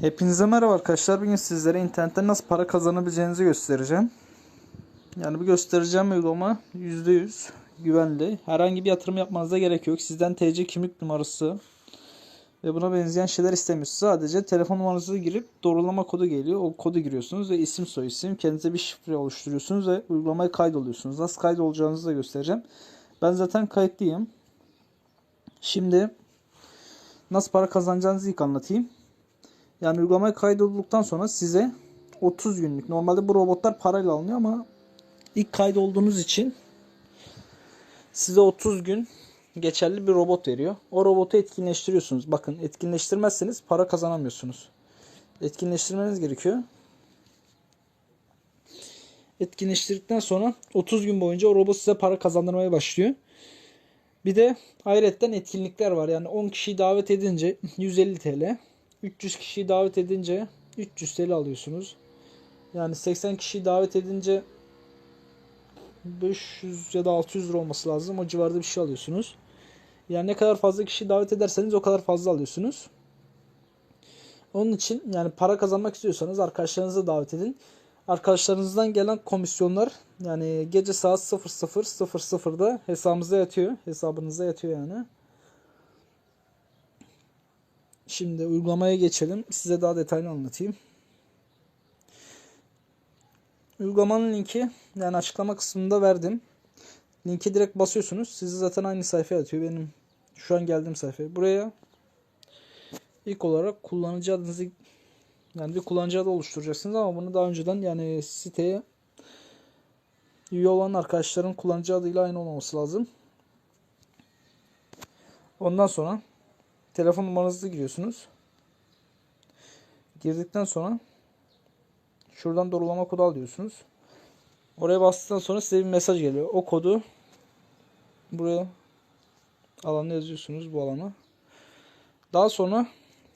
Hepinize merhaba arkadaşlar. Bugün sizlere internetten nasıl para kazanabileceğinizi göstereceğim. Yani bu göstereceğim uygulama %100 güvenli. Herhangi bir yatırım yapmanıza gerek yok. Sizden TC kimlik numarası ve buna benzeyen şeyler istemiyor. Sadece telefon numaranızı girip doğrulama kodu geliyor. O kodu giriyorsunuz ve isim soy isim kendinize bir şifre oluşturuyorsunuz ve uygulamaya kaydoluyorsunuz. Nasıl kaydolacağınızı da göstereceğim. Ben zaten kayıtlıyım. Şimdi nasıl para kazanacağınızı ilk anlatayım. Yani uygulamaya kaydolduktan sonra size 30 günlük. Normalde bu robotlar parayla alınıyor ama ilk kaydolduğunuz için size 30 gün geçerli bir robot veriyor. O robotu etkinleştiriyorsunuz. Bakın etkinleştirmezseniz para kazanamıyorsunuz. Etkinleştirmeniz gerekiyor. Etkinleştirdikten sonra 30 gün boyunca o robot size para kazandırmaya başlıyor. Bir de ayrıca etkinlikler var. Yani 10 kişiyi davet edince 150 TL. 300 kişiyi davet edince 300 TL alıyorsunuz. Yani 80 kişiyi davet edince 500 ya da 600 lira olması lazım. O civarda bir şey alıyorsunuz. Yani ne kadar fazla kişi davet ederseniz o kadar fazla alıyorsunuz. Onun için yani para kazanmak istiyorsanız arkadaşlarınızı davet edin. Arkadaşlarınızdan gelen komisyonlar yani gece saat 00.00'da hesabınıza yatıyor. Hesabınıza yatıyor yani. Şimdi uygulamaya geçelim. Size daha detaylı anlatayım. Uygulamanın linki yani açıklama kısmında verdim. Linki direkt basıyorsunuz. Sizi zaten aynı sayfaya atıyor. Benim şu an geldiğim sayfaya. Buraya ilk olarak kullanıcı adınızı yani bir kullanıcı adı oluşturacaksınız ama bunu daha önceden yani siteye üye olan arkadaşların kullanıcı adıyla aynı olmaması lazım. Ondan sonra telefon numaranızı giriyorsunuz. Girdikten sonra şuradan doğrulama kodu alıyorsunuz. Oraya bastıktan sonra size bir mesaj geliyor. O kodu buraya alana yazıyorsunuz bu alana. Daha sonra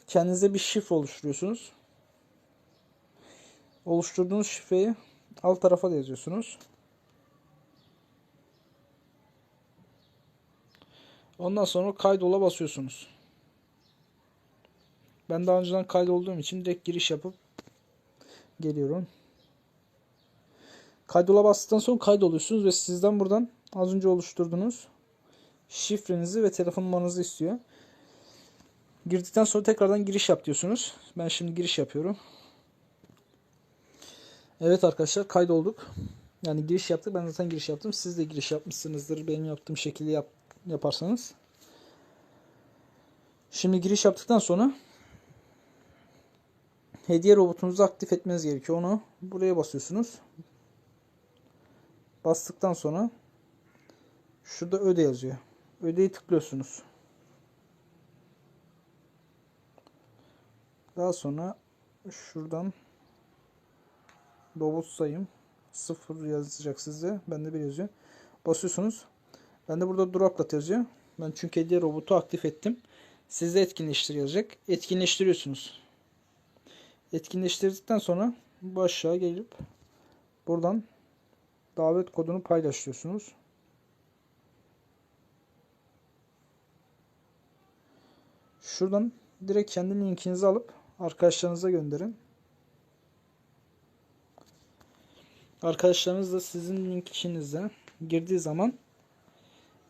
kendinize bir şifre oluşturuyorsunuz. Oluşturduğunuz şifreyi alt tarafa da yazıyorsunuz. Ondan sonra kaydola basıyorsunuz. Ben daha önceden kaydolduğum için direkt giriş yapıp geliyorum. Kaydola bastıktan sonra kaydoluyorsunuz ve sizden buradan az önce oluşturduğunuz şifrenizi ve telefon numaranızı istiyor. Girdikten sonra tekrardan giriş yap diyorsunuz. Ben şimdi giriş yapıyorum. Evet arkadaşlar kaydolduk. Yani giriş yaptık. Ben zaten giriş yaptım. Siz de giriş yapmışsınızdır. Benim yaptığım şekilde yap, yaparsanız. Şimdi giriş yaptıktan sonra hediye robotunuzu aktif etmeniz gerekiyor. Onu buraya basıyorsunuz. Bastıktan sonra şurada öde yazıyor. Ödeyi tıklıyorsunuz. Daha sonra şuradan robot sayım 0 yazacak size. Bende 1 yazıyor. Basıyorsunuz. Bende burada duraklat yazıyor. Ben çünkü hediye robotu aktif ettim. Sizde etkinleştir yazacak. Etkinleştiriyorsunuz. Etkinleştirdikten sonra bu aşağı gelip buradan davet kodunu paylaşıyorsunuz. Şuradan direkt kendi linkinizi alıp arkadaşlarınıza gönderin. Arkadaşlarınız da sizin link işinize girdiği zaman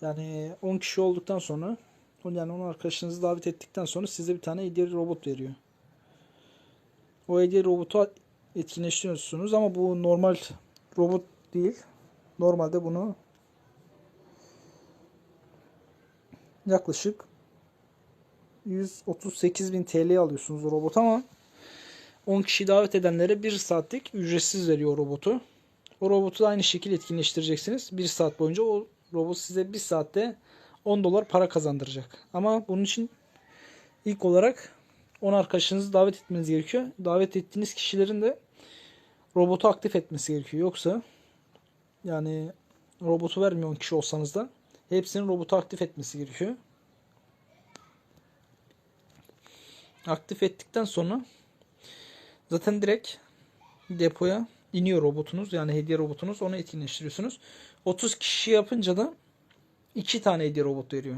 yani 10 kişi olduktan sonra yani onun arkadaşınızı davet ettikten sonra size bir tane hediye robot veriyor. O hediye robotu etkinleştiriyorsunuz ama bu normal robot değil. Normalde bunu yaklaşık 138 bin TL alıyorsunuz o robot ama 10 kişi davet edenlere 1 saatlik ücretsiz veriyor robotu. O robotu da aynı şekilde etkinleştireceksiniz. 1 saat boyunca o robot size 1 saatte 10 dolar para kazandıracak. Ama bunun için ilk olarak 10 arkadaşınızı davet etmeniz gerekiyor. Davet ettiğiniz kişilerin de robotu aktif etmesi gerekiyor. Yoksa yani robotu vermiyor 10 kişi olsanız da hepsinin robotu aktif etmesi gerekiyor. Aktif ettikten sonra zaten direkt depoya iniyor robotunuz. Yani hediye robotunuz. Onu etkinleştiriyorsunuz. 30 kişi yapınca da 2 tane hediye robot veriyor.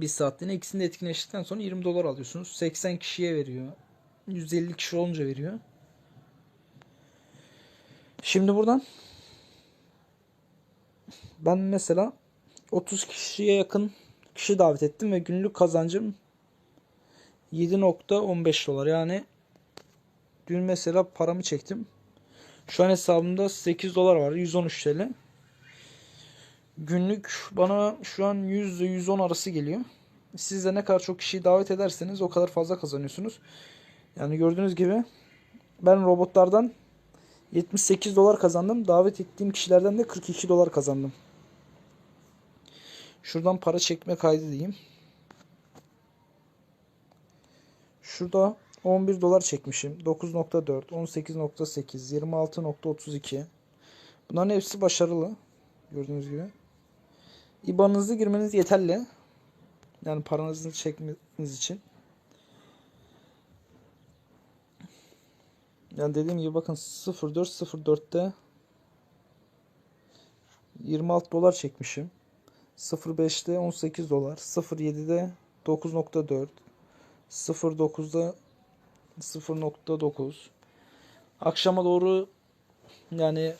Bir saatliğine ikisini de etkinleştikten sonra 20 dolar alıyorsunuz. 80 kişiye veriyor. 150 kişi olunca veriyor. Şimdi buradan ben mesela 30 kişiye yakın kişi davet ettim ve günlük kazancım 7.15 dolar. Yani dün mesela paramı çektim. Şu an hesabımda 8 dolar var. 113 TL. Günlük bana şu an 100 ile 110 arası geliyor. Siz de ne kadar çok kişiyi davet ederseniz o kadar fazla kazanıyorsunuz. Yani gördüğünüz gibi ben robotlardan 78 dolar kazandım. Davet ettiğim kişilerden de 42 dolar kazandım. Şuradan para çekme kaydı diyeyim. Şurada 11 dolar çekmişim. 9.4, 18.8, 26.32. Bunların hepsi başarılı. Gördüğünüz gibi. IBAN'ınızı girmeniz yeterli. Yani paranızı çekmeniz için. Yani dediğim gibi bakın 0404'te 26 dolar çekmişim. 05'te 18 dolar. 07'de 9.4. 09'da 0.9. Akşama doğru yani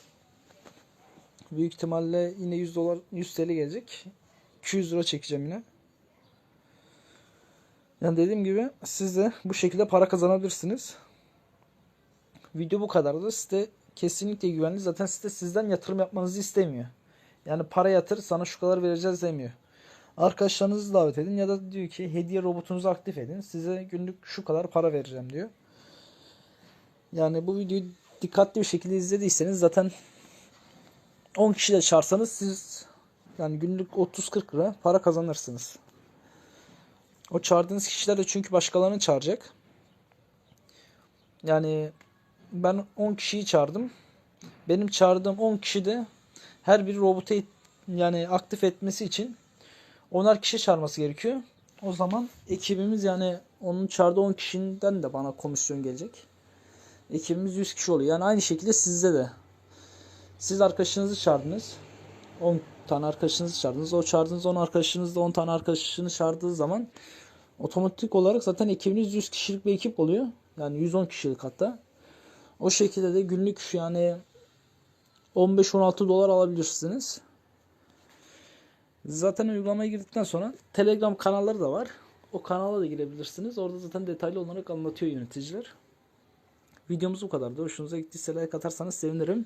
büyük ihtimalle yine 100 dolar 100 TL gelecek. 200 lira çekeceğim yine. Yani dediğim gibi siz de bu şekilde para kazanabilirsiniz. Video bu kadardı. Site kesinlikle güvenli. Zaten site sizden yatırım yapmanızı istemiyor. Yani para yatır sana şu kadar vereceğiz demiyor. Arkadaşlarınızı davet edin ya da diyor ki hediye robotunuzu aktif edin. Size günlük şu kadar para vereceğim diyor. Yani bu videoyu dikkatli bir şekilde izlediyseniz zaten 10 kişiyle çağırsanız siz yani günlük 30-40 lira para kazanırsınız. O çağırdığınız kişiler de çünkü başkalarını çağıracak. Yani ben 10 kişiyi çağırdım. Benim çağırdığım 10 kişi de her bir robotu yani aktif etmesi için onar kişi çağırması gerekiyor. O zaman ekibimiz yani onun çağırdığı 10 kişiden de bana komisyon gelecek. Ekibimiz 100 kişi oluyor. Yani aynı şekilde sizde de. Siz arkadaşınızı çağırdınız. 10 tane arkadaşınızı çağırdınız. O çağırdığınız 10 arkadaşınız da 10 tane arkadaşını çağırdığı zaman otomatik olarak zaten ekibiniz 100 kişilik bir ekip oluyor. Yani 110 kişilik hatta. O şekilde de günlük yani 15-16 dolar alabilirsiniz. Zaten uygulamaya girdikten sonra Telegram kanalları da var. O kanala da girebilirsiniz. Orada zaten detaylı olarak anlatıyor yöneticiler. Videomuz bu kadardı. Hoşunuza gittiyse like atarsanız sevinirim.